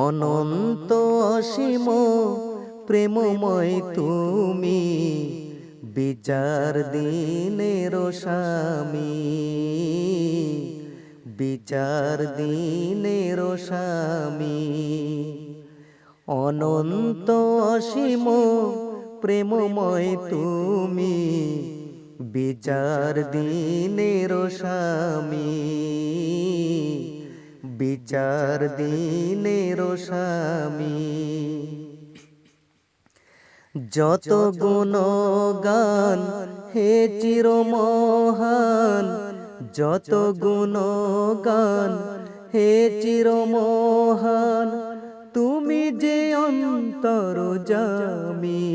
অনন্ত অসীম প্রেমময় তুমি বিচার দিনের স্বামী বিচার দিনের স্বামী। অনন্ত অসীম প্রেমময় তুমি বিচার দিনের স্বামী। বিচার দিনের স্বামী যত গুণগান হে চিরমহান যত গুণ গান হে চিরমহান তুমি যে অন্তর জামি।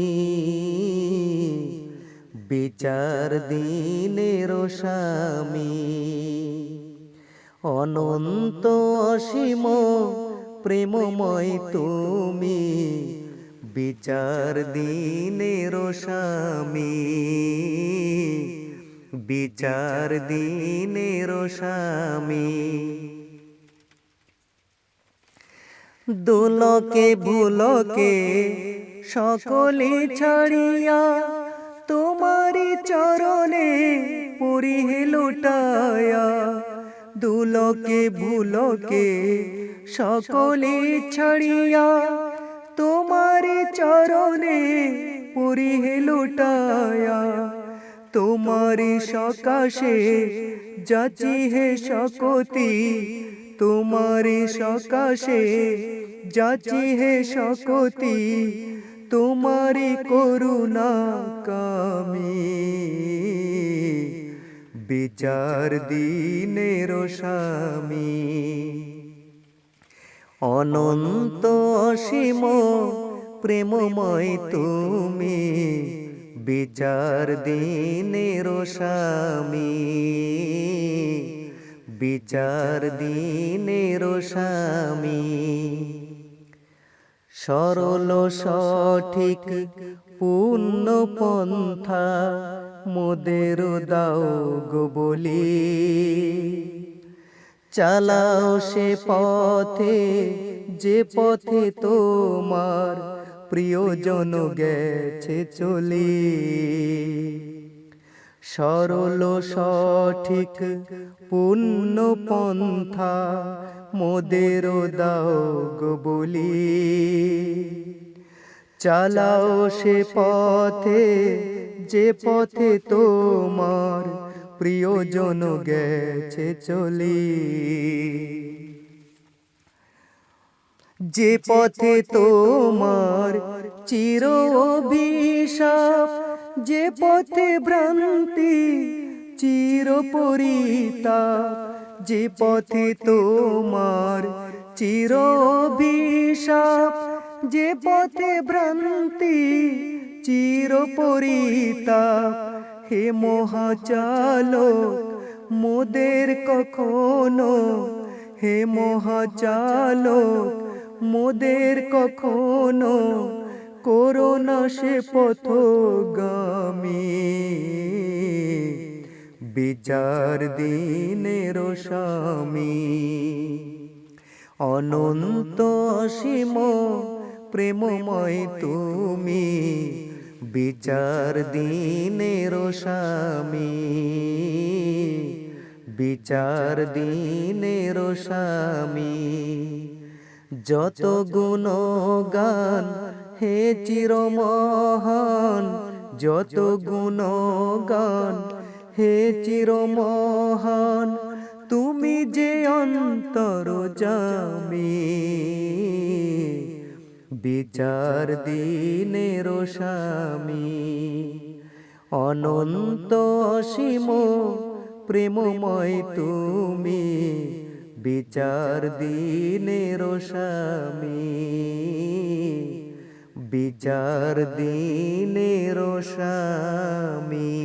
বিচার দিনের স্বামী অনন্ত অসীম প্রেমময় তুমি, বিচার দিনের স্বামী বিচার দিনের স্বামী দোলকে ভুলকে সকলে ছাড়িয়া তোমারি চরণে পুরী লুটায়া দুলকে, ভুলকে সকলে ছাড়িয়া তোমারি চরণে পরিহে লুটায়া তোমারি সকাশে যাচি হে শকতি তোমারি সকাশে যাচি হে শকতি তোমারি করুণা কামি বিচার দিনের স্বামী। অনন্ত অসীম প্রেমময় তুমি বিচার দিনের স্বামী। বিচার দিনের স্বামী। সরল সঠিক পূর্ণ পন্থা মোদের দাও গো বলি। চালাও সে পথে, যে পথে তোমার প্রিয়জন গেছে চলি। সরল সঠিক পূর্ণ পন্থা মোদের দাও গো বলি। চালাও সে পথে যে পথে তোমার প্রিয়জন গেছে চলি। যে পথে তোমার চির অভিশাপ যে পথে ভ্রান্তি চির পরিতাপ যে পথে তোমার চির অভিশাপ যে পথে ভ্রান্তি চির পরিতাপ হে মহাচালক, মোদের কখনো, হে মহাচালক, মোদের কখনো করোনা সে পথগামী। বিচার দিনের স্বামী, অনন্ত অসীম প্রেমময় তুমি, বিচার দিনের স্বামী বিচার দিনের স্বামী যত গুণগান হে চিরমহান, যত গুণগান হে চিরমহান, তুমি যে অন্তর জামি। বিচার দিনের স্বামী অনন্ত অসীম প্রেমময় তুমি বিচার দিনের স্বামী বিচার দিনের স্বামী